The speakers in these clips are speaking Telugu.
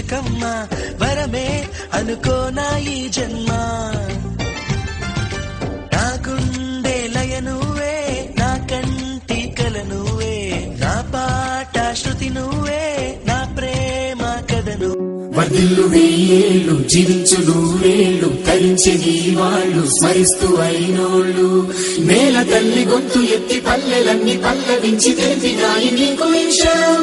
చిలకమ్మ వరమే అనుకోనా ఈ జన్మ. నా గుండె లయ నువ్వే నా కంటి కల నువ్వే నా పాట శృతి నువ్వే నా ప్రేమ కథను వదిల్లు వెయ్యేళ్ళు జీవించు నూరేళ్ళు నీ వాళ్ళు స్మరిస్తూ అయినోళ్ళు. నేల తల్లి గొంతు ఎత్తి పల్లెలన్నీ పల్లవించి తెలిపినాయి నీకు విషయం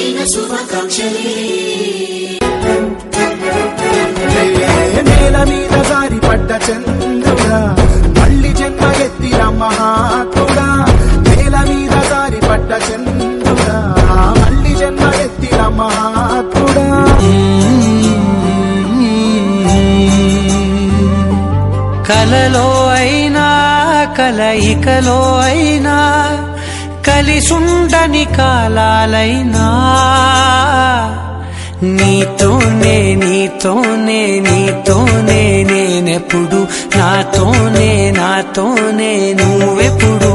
శుభాకాంక్షలే నేల మీద జారి పడ్డ చంద్రుడా మళ్ళీ జన్మ ఎత్తిన మహాత్ముడా. నేల మీద జారి పడ్డ చంద్రుడా మళ్ళీ జన్మ ఎత్తిన మహాత్ముడా. కలలో అయినా కలయికలో అయినా కలిసుండని కాలాలైనా. నీతోనే నీతోనే నీతోనే నేనెప్పుడు నాతోనే నాతోనే నువ్వెప్పుడు.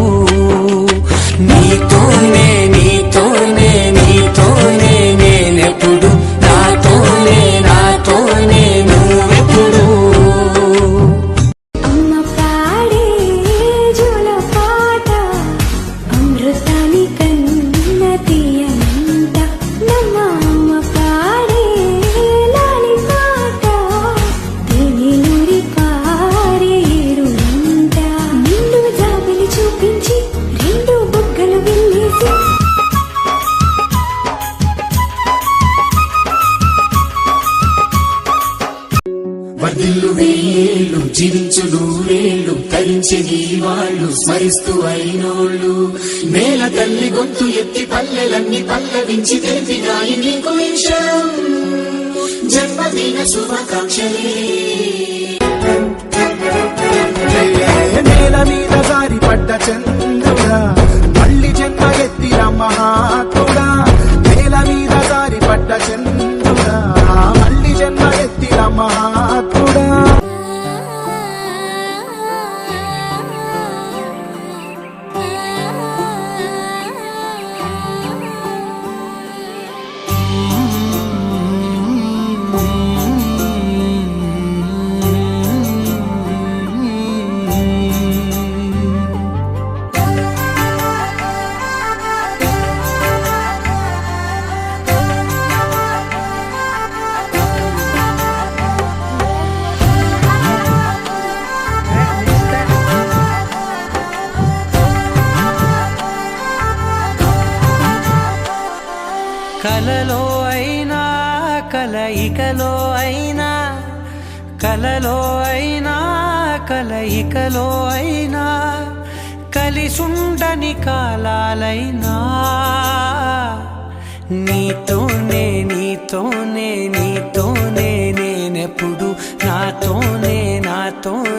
వర్ధిల్లు వెయ్యేళ్ళు జీవించు నూరేళ్ళు నీ వాళ్ళు స్మరిస్తూ అయినోళ్ళు. నేల తల్లి గొంతు ఎత్తి పల్లెలన్నీ పల్లవించి తెలిపినాయి నీకు విషయం జన్మదిన శుభాకాంక్షలే. నేల మీద జారి పడ్డ చంద్ర కలలో అయినా కలయికలో అయినా కలలో అయినా కలయికలో అయినా కలిసుండని కాలాలైనా. నీతోనే నీతోనే నీతోనే నేనెప్పుడు నాతోనే నాతోనే